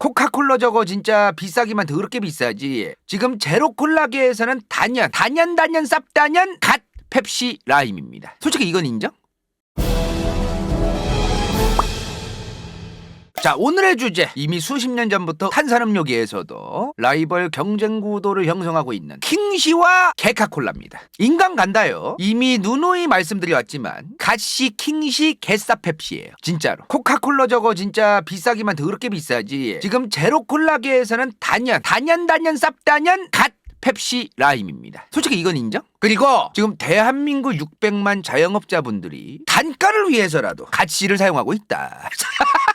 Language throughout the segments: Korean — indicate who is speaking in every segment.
Speaker 1: 코카콜라 저거 진짜 비싸기만 더럽게 비싸지. 지금 제로콜라계에서는 단연, 단연, 단연, 쌉단연, 갓 펩시 라임입니다. 솔직히 이건 인정? 자, 오늘의 주제. 이미 수십 년 전부터 탄산음료계에서도 라이벌 경쟁 구도를 형성하고 있는 킹시와 개카콜라입니다. 인간 간다요. 이미 누누이 말씀드려왔지만 갓시, 킹시, 개싸 펩시예요. 진짜로. 코카콜라 저거 진짜 비싸기만 더럽게 비싸지. 지금 제로콜라계에서는 단연, 단연, 단연, 쌉단연, 갓 펩시 라임입니다. 솔직히 이건 인정? 그리고 지금 대한민국 600만 자영업자분들이 단가를 위해서라도 갓시를 사용하고 있다.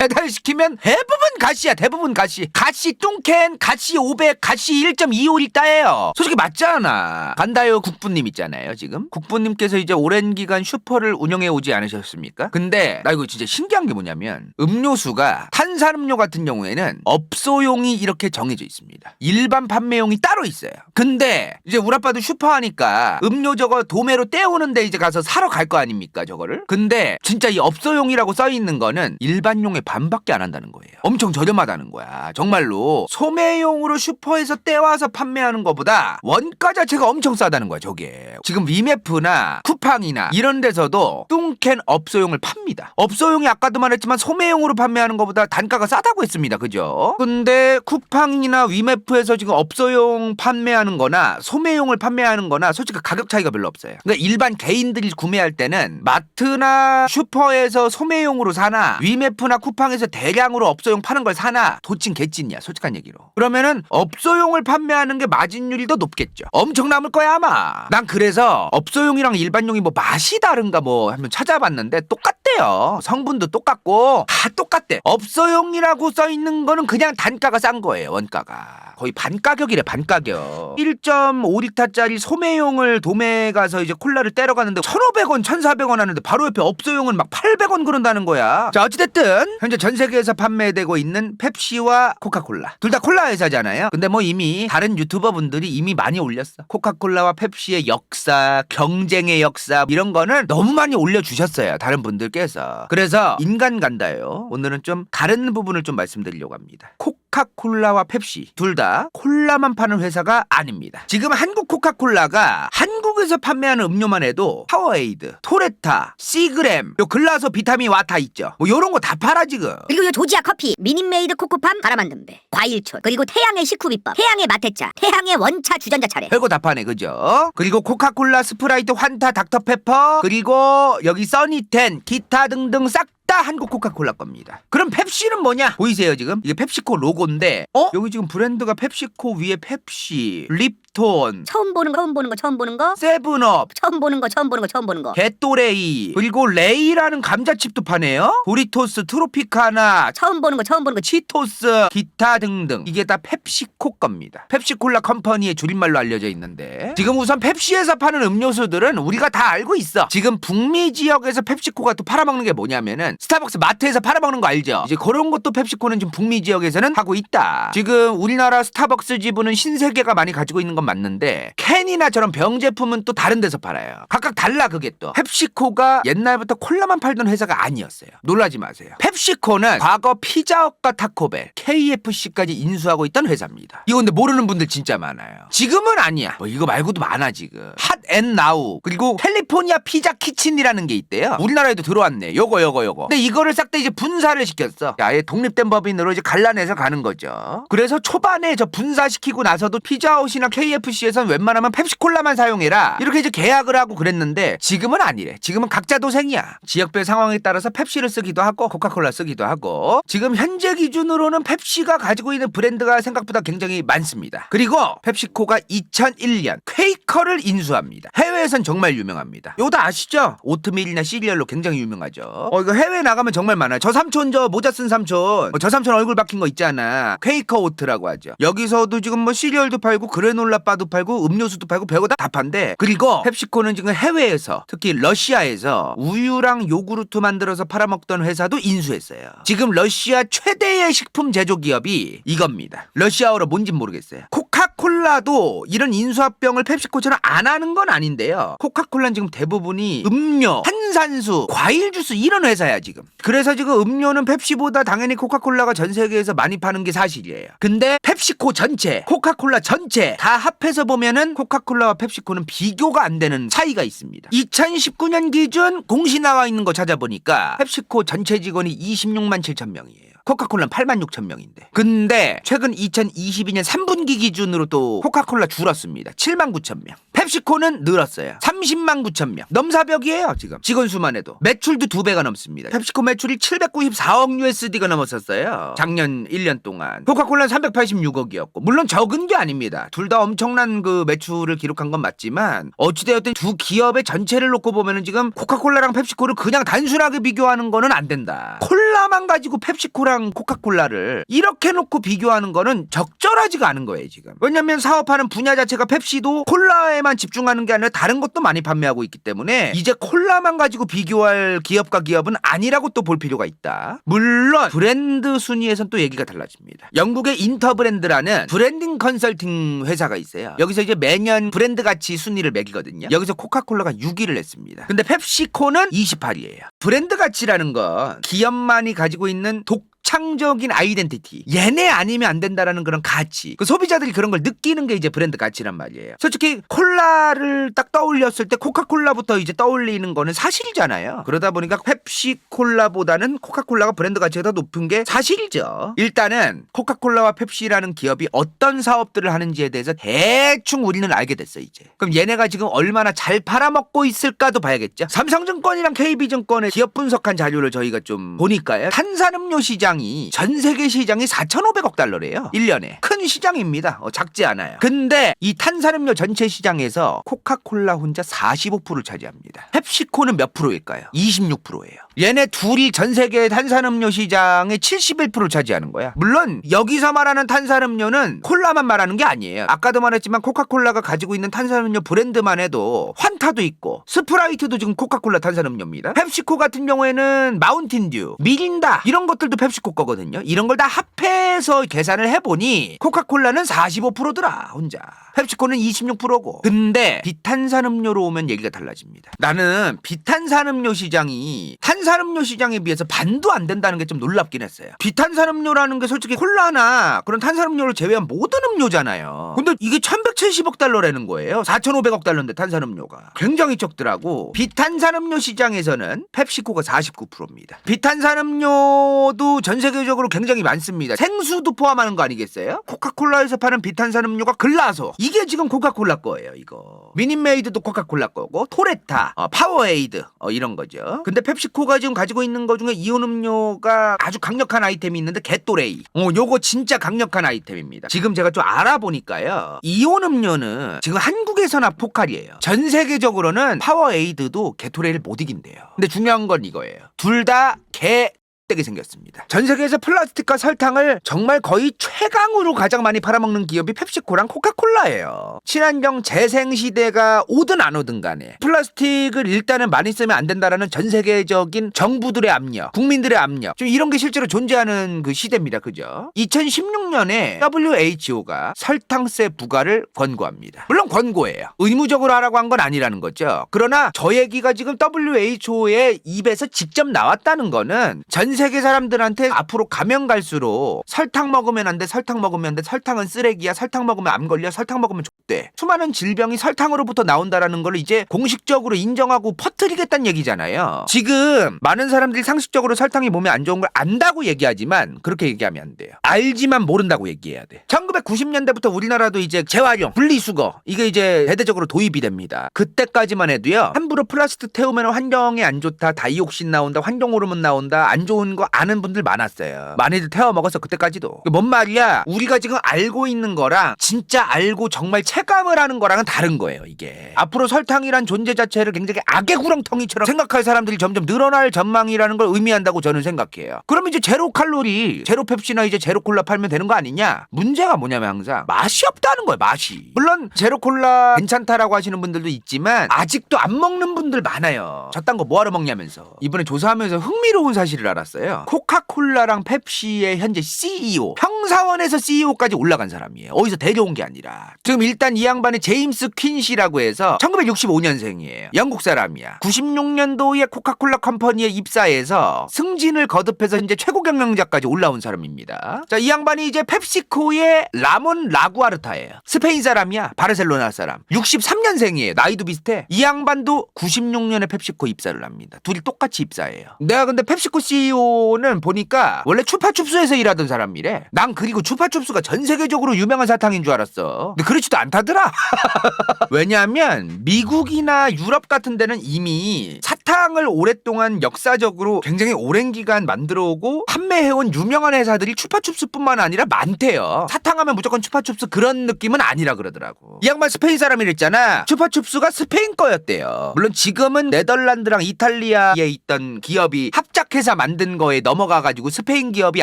Speaker 1: 배달시키면 대부분 가시야 대부분 가시. 가시 뚱캔 가시 500 가시 1.25리터예요. 솔직히 맞잖아. 간다요 국부님 있잖아요 지금. 국부님께서 이제 오랜 기간 슈퍼를 운영해 오지 않으셨습니까? 근데 나 이거 진짜 신기한 게 뭐냐면 음료수가 탄산음료 같은 경우에는 업소용이 이렇게 정해져 있습니다. 일반 판매용이 따로 있어요. 근데 이제 우리 아빠도 슈퍼 하니까 음료 저거 도매로 떼오는데 이제 가서 사러 갈 거 아닙니까 저거를? 근데 진짜 이 업소용이라고 써 있는 거는 일반용의 반밖에 안 한다는 거예요. 엄청 저렴하다는 거야. 정말로 소매용으로 슈퍼에서 떼와서 판매하는 것보다 원가 자체가 엄청 싸다는 거야, 저게. 지금 위메프나 쿠팡이나 이런 데서도 뚱캔 업소용을 팝니다. 업소용이 아까도 말했지만 소매용으로 판매하는 것보다 단가가 싸다고 했습니다. 그죠? 근데 쿠팡이나 위메프에서 지금 업소용 판매하는 거나 소매용을 판매하는 거나 솔직히 가격 차이가 별로 없어요. 그러니까 일반 개인들이 구매할 때는 마트나 슈퍼에서 소매용으로 사나 위메프나 쿠팡 에서 대량으로 업소용 파는 걸 사나? 도찐 개찐이야 솔직한 얘기로. 그러면은 업소용을 판매하는 게 마진율이 더 높겠죠. 엄청 남을 거야 아마. 난 그래서 업소용이랑 일반용이 뭐 맛이 다른가 뭐 한번 찾아봤는데 똑같대요. 성분도 똑같고 다 똑같대. 업소용이라고 써 있는 거는 그냥 단가가 싼 거예요 원가가. 거의 반 가격이래 반 가격. 1.5리터짜리 소매용을 도매 가서 이제 콜라를 때려 가는데 1,500원 1,400원 하는데 바로 옆에 업소용은 막 800원 그런다는 거야. 자 어찌됐든 현재 전 세계에서 판매되고 있는 펩시와 코카콜라. 둘 다 콜라 회사잖아요. 근데 뭐 이미 다른 유튜버 분들이 이미 많이 올렸어. 코카콜라와 펩시의 역사 경쟁의 역사 이런 거는 너무 많이 올려주셨어요 다른 분들께서. 그래서 인간 간다요. 오늘은 좀 다른 부분을 좀 말씀드리려고 합니다. 코카콜라와 펩시. 둘 다 콜라만 파는 회사가 아닙니다. 지금 한국 코카콜라가 한국에서 판매하는 음료만 해도 파워에이드 토레타 시그램 요 글라서 비타민 와타 있죠. 뭐 요런 거 다 팔아 지금
Speaker 2: 그리고 요 조지아 커피, 미니메이드 코코팜 갈아 만든 배, 과일촌, 그리고 태양의 식후 비법, 태양의 마테차, 태양의 원차 주전자 차례.
Speaker 1: 별거 다 파네 그죠? 그리고 코카콜라, 스프라이트, 환타, 닥터페퍼. 그리고 여기 써니텐 기타 등등 싹 다 한국 코카콜라 겁니다. 그럼 펩시는 뭐냐? 보이세요 지금? 이게 펩시코 로고인데 어? 여기 지금 브랜드가 펩시코 위에 펩시, 립톤,
Speaker 2: 처음 보는 거, 처음 보는 거, 처음 보는 거,
Speaker 1: 세븐업,
Speaker 2: 처음 보는 거, 처음 보는 거, 처음 보는 거.
Speaker 1: 게토레이 그리고 레이라는 감자칩도 파네요. 도리토스, 트로피카나,
Speaker 2: 처음 보는 거, 처음 보는 거.
Speaker 1: 치토스, 기타 등등 이게 다 펩시코 겁니다. 펩시콜라 컴퍼니의 줄임말로 알려져 있는데 지금 우선 펩시에서 파는 음료수들은 우리가 다 알고 있어. 지금 북미 지역에서 펩시코가 또 팔아먹는 게 뭐냐면은 스타벅스 마트에서 팔아먹는 거 알죠? 이제 그런 것도 펩시코는 지금 북미 지역에서는 하고 있다. 지금 우리나라 스타벅스 지분은 신세계가 많이 가지고 있는 건 맞는데 캔이나 저런 병 제품은 또 다른 데서 팔아요. 각각 달라 그게 또. 펩시코가 옛날부터 콜라만 팔던 회사가 아니었어요. 놀라지 마세요. 펩시코는 과거 피자헛과 타코벨, KFC까지 인수하고 있던 회사입니다. 이거 근데 모르는 분들 진짜 많아요. 지금은 아니야. 뭐 이거 말고도 많아 지금. 핫앤 나우 그리고 캘리포니아 피자 키친이라는 게 있대요. 우리나라에도 들어왔네. 요거 요거 요거. 근데 이거를 싹 다 이제 분사를 시켰어. 아예 독립된 법인으로 이제 갈라내서 가는 거죠. 그래서 초반에 저 분사시키고 나서도 피자헛이나 KFC에선 웬만하면 펩시콜라만 사용해라. 이렇게 이제 계약을 하고 그랬는데 지금은 아니래. 지금은 각자 도생이야. 지역별 상황에 따라서 펩시를 쓰기도 하고 코카콜라 쓰기도 하고 지금 현재 기준으로는 펩시가 가지고 있는 브랜드가 생각보다 굉장히 많습니다. 그리고 펩시코가 2001년 퀘이커를 인수합니다. 해외에선 정말 유명합니다. 요거 다 아시죠? 오트밀이나 시리얼로 굉장히 유명하죠. 어 이거 해외 나가면 정말 많아요. 저 삼촌 저 모자 쓴 삼촌 어, 저 삼촌 얼굴 박힌 거 있잖아. 퀘이커 오트라고 하죠. 여기서도 지금 뭐 시리얼도 팔고 그래놀라 바도 팔고 음료수도 팔고 별거 다 판대. 그리고 펩시코는 지금 해외에서 특히 러시아에서 우유랑 요구르트 만들어서 팔아먹던 회사도 인수했어요. 지금 러시아 최대의 식품 제조 기업이 이겁니다. 러시아어로 뭔진 모르겠어요. 코카콜라 코카콜라도 이런 인수합병을 펩시코처럼 안 하는 건 아닌데요. 코카콜라는 지금 대부분이 음료, 탄산수, 과일 주스 이런 회사야 지금. 그래서 지금 음료는 펩시보다 당연히 코카콜라가 전 세계에서 많이 파는 게 사실이에요. 근데 펩시코 전체, 코카콜라 전체 다 합해서 보면은 코카콜라와 펩시코는 비교가 안 되는 차이가 있습니다. 2019년 기준 공시 나와 있는 거 찾아보니까 펩시코 전체 직원이 26만 7천 명이에요. 코카콜라는 8만 6천 명인데. 근데 최근 2022년 3분기 기준으로 또 코카콜라 줄었습니다. 7만 9천 명. 펩시코는 늘었어요. 30만 9천 명. 넘사벽이에요, 지금. 직원 수만 해도. 매출도 두 배가 넘습니다. 펩시코 매출이 794억 USD가 넘었었어요. 작년 1년 동안. 코카콜라는 386억이었고. 물론 적은 게 아닙니다. 둘 다 엄청난 그 매출을 기록한 건 맞지만 어찌되었든 두 기업의 전체를 놓고 보면은 지금 코카콜라랑 펩시코를 그냥 단순하게 비교하는 거는 안 된다. 콜라 만 가지고 펩시코랑 코카콜라를 이렇게 놓고 비교하는 거는 적절하지가 않은 거예요, 지금. 왜냐면 사업하는 분야 자체가 펩시도 콜라에만 집중하는 게 아니라 다른 것도 많이 판매하고 있기 때문에 이제 콜라만 가지고 비교할 기업과 기업은 아니라고 또 볼 필요가 있다. 물론 브랜드 순위에선 또 얘기가 달라집니다. 영국의 인터브랜드라는 브랜딩 컨설팅 회사가 있어요. 여기서 이제 매년 브랜드 가치 순위를 매기거든요. 여기서 코카콜라가 6위를 했습니다. 근데 펩시코는 28위예요. 브랜드 가치라는 건 기업만이 가지고 있는 독 창적인 아이덴티티 얘네 아니면 안 된다라는 그런 가치 그 소비자들이 그런 걸 느끼는 게 이제 브랜드 가치란 말이에요. 솔직히 콜라를 딱 떠올렸을 때 코카콜라부터 이제 떠올리는 거는 사실이잖아요. 그러다 보니까 펩시콜라보다는 코카콜라가 브랜드 가치가 더 높은 게 사실이죠. 일단은 코카콜라와 펩시라는 기업이 어떤 사업들을 하는지에 대해서 대충 우리는 알게 됐어 이제. 그럼 얘네가 지금 얼마나 잘 팔아먹고 있을까도 봐야겠죠? 삼성증권이랑 KB증권의 기업 분석한 자료를 저희가 좀 보니까요. 탄산음료 시장 이 전 세계 시장이 4,500억 달러래요. 1년에. 큰 시장입니다. 어, 작지 않아요. 근데 이 탄산음료 전체 시장에서 코카콜라 혼자 45%를 차지합니다. 펩시코는 몇 프로일까요? 26%예요. 얘네 둘이 전 세계 탄산음료 시장의 71%를 차지하는 거야. 물론 여기서 말하는 탄산음료는 콜라만 말하는 게 아니에요. 아까도 말했지만 코카콜라가 가지고 있는 탄산음료 브랜드만 해도 환타도 있고 스프라이트도 지금 코카콜라 탄산음료입니다. 펩시코 같은 경우에는 마운틴듀 미린다 이런 것들도 펩시 코 거거든요. 이런 걸 다 합해서 계산을 해보니 코카콜라는 45%더라 혼자. 펩시코는 26%고. 근데 비탄산음료로 오면 얘기가 달라집니다. 나는 비탄산음료 시장이 탄산음료 시장에 비해서 반도 안 된다는 게 좀 놀랍긴 했어요. 비탄산음료라는 게 솔직히 콜라나 그런 탄산음료를 제외한 모든 음료잖아요. 근데 이게 1170억 달러라는 거예요. 4500억 달러인데 탄산음료가. 굉장히 적더라고. 비탄산음료 시장에서는 펩시코가 49%입니다. 비탄산음료도 전 세계적으로 굉장히 많습니다. 생수도 포함하는 거 아니겠어요? 코카콜라에서 파는 비탄산 음료가 글라소. 이게 지금 코카콜라 거예요 이거. 미니메이드도 코카콜라 거고 토레타 어, 파워에이드 어, 이런 거죠. 근데 펩시코가 지금 가지고 있는 거 중에 이온 음료가 아주 강력한 아이템이 있는데 게토레이. 어 요거 진짜 강력한 아이템입니다. 지금 제가 좀 알아보니까요. 이온 음료는 지금 한국에서나 포칼이에요. 전 세계적으로는 파워에이드도 게토레이를 못 이긴대요. 근데 중요한 건 이거예요. 둘 다 개 되게 생겼습니다. 전 세계에서 플라스틱과 설탕을 정말 거의 최강으로 가장 많이 팔아먹는 기업이 펩시코랑 코카콜라예요. 친환경 재생 시대가 오든 안 오든 간에 플라스틱을 일단은 많이 쓰면 안 된다라는 전 세계적인 정부들의 압력, 국민들의 압력, 좀 이런 게 실제로 존재하는 그 시대입니다. 그죠? 2016년에 WHO가 설탕세 부과를 권고합니다. 물론 권고예요. 의무적으로 하라고 한 건 아니라는 거죠. 그러나 저 얘기가 지금 WHO의 입에서 직접 나왔다는 거는 전 세계 사람들한테 앞으로 가면 갈수록 설탕 먹으면 안 돼, 설탕 먹으면 안 돼, 설탕은 쓰레기야, 설탕 먹으면 암 걸려, 설탕 먹으면 족대. 수많은 질병이 설탕으로부터 나온다라는 걸 이제 공식적으로 인정하고 퍼뜨리겠다는 얘기잖아요. 지금 많은 사람들이 상식적으로 설탕이 몸에 안 좋은 걸 안다고 얘기하지만 그렇게 얘기하면 안 돼요. 알지만 모른다고 얘기해야 돼. 1990년대부터 우리나라도 이제 재활용, 분리수거 이게 이제 대대적으로 도입이 됩니다. 그때까지만 해도요. 함부로 플라스틱 태우면 환경에 안 좋다, 다이옥신 나온다, 환경 호르몬 나온다, 안 좋은 거 아는 분들 많았어요. 많이들 태워 먹었어 그때까지도. 뭔 말이야? 우리가 지금 알고 있는 거랑 진짜 알고 정말 체감을 하는 거랑은 다른 거예요. 이게 앞으로 설탕이란 존재 자체를 굉장히 악의 구렁텅이처럼 생각할 사람들이 점점 늘어날 전망이라는 걸 의미한다고 저는 생각해요. 그럼 이제 제로 칼로리, 제로 펩시나 이제 제로 콜라 팔면 되는 거 아니냐? 문제가 뭐냐면 항상 맛이 없다는 거예요. 맛이. 물론 제로 콜라 괜찮다라고 하시는 분들도 있지만 아직도 안 먹는 분들 많아요. 저딴 거 뭐하러 먹냐면서 이번에 조사하면서 흥미로운 사실을 알았어요. 있어요. 코카콜라랑 펩시의 현재 CEO, 평사원에서 CEO까지 올라간 사람이에요. 어디서 데려온 게 아니라. 지금 일단 이 양반이 제임스 퀸시라고 해서 1965년생이에요. 영국 사람이야. 96년도에 코카콜라 컴퍼니에 입사해서 승진을 거듭해서 이제 최고 경영자까지 올라온 사람입니다. 자, 이 양반이 이제 펩시코의 라몬 라구아르타예요. 스페인 사람이야. 바르셀로나 사람. 63년생이에요. 나이도 비슷해. 이 양반도 96년에 펩시코 입사를 합니다. 둘이 똑같이 입사해요. 내가 근데 펩시코 CEO 는 보니까 원래 추파춥스에서 일하던 사람이래. 난 그리고 추파춥스가 전 세계적으로 유명한 사탕인 줄 알았어. 근데 그렇지도 않다더라. 왜냐하면 미국이나 유럽 같은 데는 이미 사탕을 오랫동안 역사적으로 굉장히 오랜 기간 만들어 오고 판매해온 유명한 회사들이 추파춥스뿐만 아니라 많대요. 사탕하면 무조건 추파춥스 그런 느낌은 아니라 그러더라고. 이 양반 스페인 사람이랬잖아. 추파춥스가 스페인 거였대요. 물론 지금은 네덜란드랑 이탈리아에 있던 기업이 합 작해서 만든 거에 넘어가가지고 스페인 기업이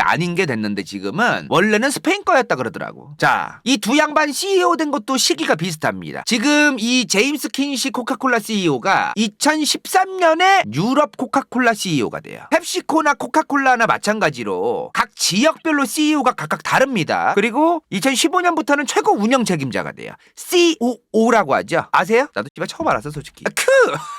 Speaker 1: 아닌 게 됐는데 지금은 원래는 스페인 거였다 그러더라고. 자, 이 두 양반 CEO 된 것도 시기가 비슷합니다. 지금 이 제임스 킨시 코카콜라 CEO가 2013년에 유럽 코카콜라 CEO가 돼요. 펩시코나 코카콜라나 마찬가지로 각 지역별로 CEO가 각각 다릅니다. 그리고 2015년부터는 최고 운영 책임자가 돼요. COO라고 하죠. 아세요? 나도 집에 처음 알았어, 솔직히. 아, 크!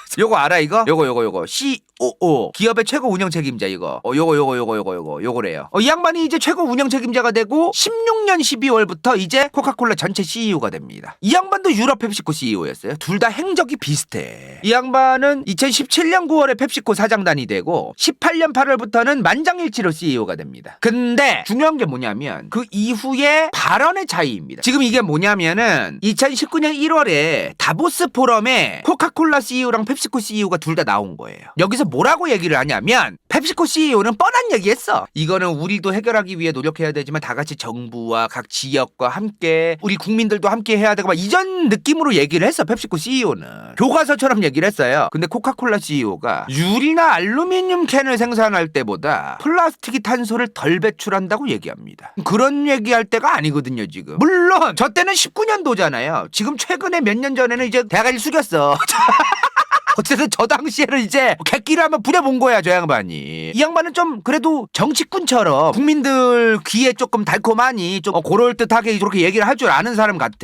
Speaker 1: 요거 알아 이거? 요거 요거 요거 COO 기업의 최고 운영 책임자 이거. 어 요거 요거 요거 요거 요거 요거래요. 어, 이 양반이 이제 최고 운영 책임자가 되고 16년 12월부터 이제 코카콜라 전체 CEO가 됩니다. 이 양반도 유럽 펩시코 CEO였어요. 둘 다 행적이 비슷해. 이 양반은 2017년 9월에 펩시코 사장단이 되고 18년 8월부터는 만장일치로 CEO가 됩니다. 근데 중요한 게 뭐냐면 그 이후에 발언의 차이입니다. 지금 이게 뭐냐면은 2019년 1월에 다보스 포럼에 코카콜라 CEO랑 펩시 코 CEO가 둘 다 나온 거예요. 여기서 뭐라고 얘기를 하냐면 펩시코 CEO는 뻔한 얘기했어. 이거는 우리도 해결하기 위해 노력해야 되지만 다 같이 정부와 각 지역과 함께 우리 국민들도 함께 해야 되고 막 이전 느낌으로 얘기를 했어. 펩시코 CEO는 교과서처럼 얘기를 했어요. 근데 코카콜라 CEO가 유리나 알루미늄 캔을 생산할 때보다 플라스틱이 탄소를 덜 배출한다고 얘기합니다. 그런 얘기할 때가 아니거든요, 지금. 물론 저 때는 19년도잖아요. 지금 최근에 몇 년 전에는 이제 대가리 숙였어. 어쨌든 저 당시에는 이제 객기를 한번 부려본 거야 저 양반이. 이 양반은 좀 그래도 정치꾼처럼 국민들 귀에 조금 달콤하니 좀 어, 고럴 듯하게 이렇게 얘기를 할 줄 아는 사람 같아.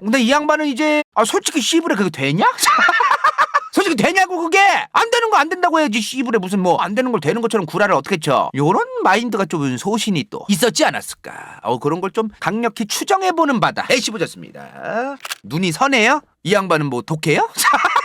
Speaker 1: 근데 이 양반은 이제 아 솔직히 씨부레 그게 되냐? 솔직히 되냐고 그게? 안 되는 거 안 된다고 해야지 씨부레. 무슨 뭐 안 되는 걸 되는 것처럼 구라를 어떻게 쳐? 요런 마인드가 좀 소신이 또 있었지 않았을까? 어 그런 걸 좀 강력히 추정해보는 바다. 애시 보셨습니다. 눈이 선해요? 이 양반은 뭐 독해요?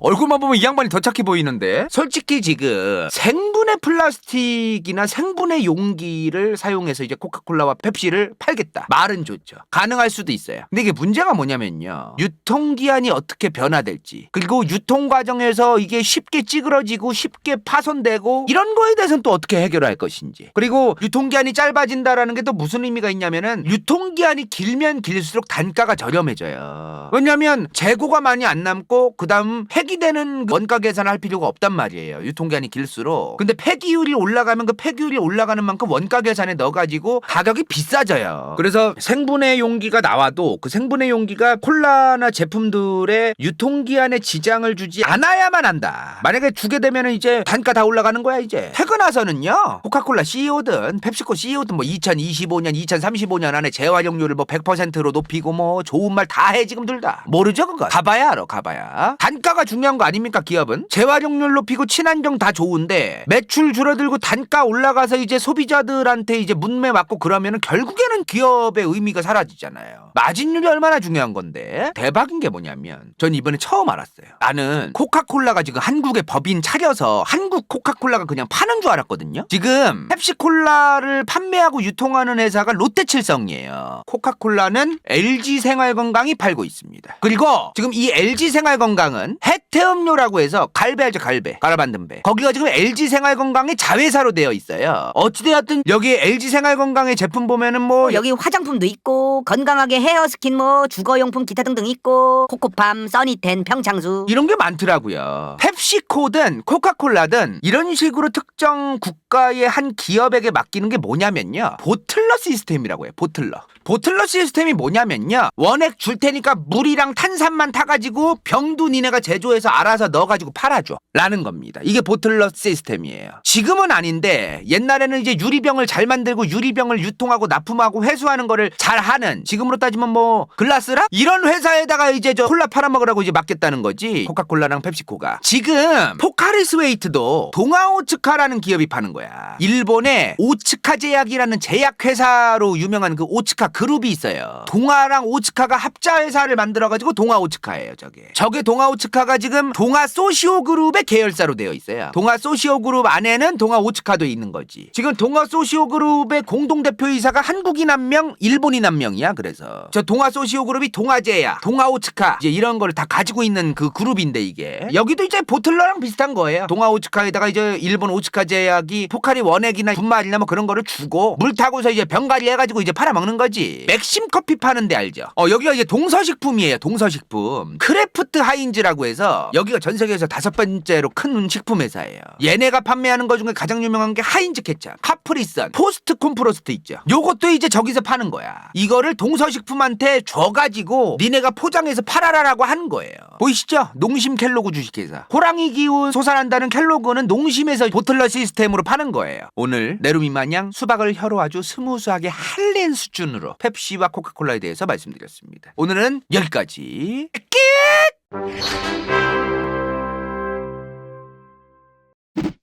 Speaker 1: 얼굴만 보면 이 양반이 더 착해 보이는데? 솔직히 지금 생분해 플라스틱이나 생분해 용기를 사용해서 이제 코카콜라와 펩시를 팔겠다. 말은 좋죠. 가능할 수도 있어요. 근데 이게 문제가 뭐냐면요. 유통기한이 어떻게 변화될지 그리고 유통 과정에서 이게 쉽게 찌그러지고 쉽게 파손되고 이런 거에 대해서는 또 어떻게 해결할 것인지 그리고 유통기한이 짧아진다라는 게 또 무슨 의미가 있냐면은 유통기한이 길면 길수록 단가가 저렴해져요. 왜냐면 재고가 많이 안 남고 그 다음 폐기되는 원가 계산을 할 필요가 없단 말이에요. 유통기한이 길수록. 근데 폐기율이 올라가면 그 폐기율이 올라가는 만큼 원가 계산에 넣어가지고 가격이 비싸져요. 그래서 생분해 용기가 나와도 그 생분해 용기가 콜라나 제품들의 유통기한에 지장을 주지 않아야만 한다. 만약에 주게 되면 이제 단가 다 올라가는 거야 이제. 퇴근나서는요 코카콜라 CEO든 펩시코 CEO든 뭐 2025년, 2035년 안에 재활용률을 뭐 100%로 높이고 뭐 좋은 말 다 해 지금 둘 다. 모르죠 그거. 가봐야 알아 가봐야. 단가가 중요 한 거 아닙니까 기업은? 재활용률 높이고 친환경 다 좋은데 매출 줄어들고 단가 올라가서 이제 소비자들한테 이제 문매 맞고 그러면은 결국에는 기업의 의미가 사라지잖아요. 마진율이 얼마나 중요한 건데 대박인 게 뭐냐면 전 이번에 처음 알았어요. 나는 코카콜라가 지금 한국에 법인 차려서 한국 코카콜라가 그냥 파는 줄 알았거든요. 지금 펩시콜라를 판매하고 유통하는 회사가 롯데칠성이에요. 코카콜라는 LG 생활건강이 팔고 있습니다. 그리고 지금 이 LG 생활건강은 해 태음료라고 해서 갈배 알죠 갈배 갈아 만든 배 거기가 지금 LG 생활건강의 자회사로 되어 있어요 어찌되었든 여기 LG 생활건강의 제품 보면은 뭐
Speaker 2: 여기 화장품도 있고 건강하게 헤어 스킨 뭐 주거용품 기타 등등 있고 코코팜, 써니텐, 평창수
Speaker 1: 이런 게 많더라고요. 펩시코든 코카콜라든 이런 식으로 특정 국가의 한 기업에게 맡기는 게 뭐냐면요. 보틀러 시스템이라고 해요. 보틀러. 보틀러 시스템이 뭐냐면요. 원액 줄 테니까 물이랑 탄산만 타가지고 병도 니네가 제조해서 알아서 넣어가지고 팔아줘. 라는 겁니다. 이게 보틀러 시스템이에요. 지금은 아닌데 옛날에는 이제 유리병을 잘 만들고 유리병을 유통하고 납품하고 회수하는 거를 잘 하는 지금으로 따지면 뭐 글라스라? 이런 회사에다가 이제 저 콜라 팔아먹으라고 이제 맡겼다는 거지. 코카콜라랑 펩시코가. 지금 포카리스 웨이트도 동아오츠카라는 기업이 파는 거야. 일본의 오츠카 제약이라는 제약회사로 유명한 그 오츠카 그룹이 있어요. 동아랑 오츠카가 합자회사를 만들어가지고 동아오츠카예요, 저게. 저게 동아오츠카가 지금 동아 소시오 그룹의 계열사로 되어 있어요. 동아 소시오 그룹 안에는 동아 오츠카도 있는 거지. 지금 동아 소시오 그룹의 공동 대표이사가 한국인 한 명, 일본인 한 명이야, 그래서. 저 동아 소시오 그룹이 동아제야, 동아 오츠카, 이제 이런 거를 다 가지고 있는 그 그룹인데, 이게. 여기도 이제 보틀러랑 비슷한 거예요. 동아 오츠카에다가 이제 일본 오츠카 제약이 포카리 원액이나 분말이나 뭐 그런 거를 주고 물 타고서 이제 병가리 해가지고 이제 팔아먹는 거지. 맥심 커피 파는데 알죠? 어, 여기가 이제 동서식품이에요, 동서식품. 크래프트 하인즈라고 해서 여기가 전 세계에서 다섯 번째로 큰 식품 회사예요. 얘네가 판매하는 거 중에 가장 유명한 게 하인즈 케찹, 카프리선, 포스트 콤프로스트 있죠. 요것도 이제 저기서 파는 거야. 이거를 동서식품한테 줘가지고 니네가 포장해서 팔아라라고 하는 거예요. 보이시죠? 농심 켈로그 주식회사. 호랑이 기운 솟아난다는 켈로그는 농심에서 보틀러 시스템으로 파는 거예요. 오늘 내루미 마냥 수박을 혀로 아주 스무스하게 할렌 수준으로 펩시와 코카콜라에 대해서 말씀드렸습니다. 오늘은 여기까지. 끝!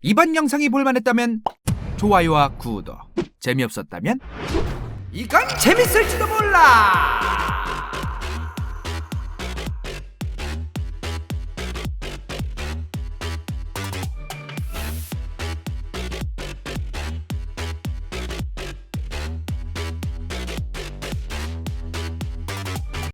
Speaker 1: 이번 영상이 볼만했다면 좋아요와 구독 재미없었다면 이건 재밌을지도 몰라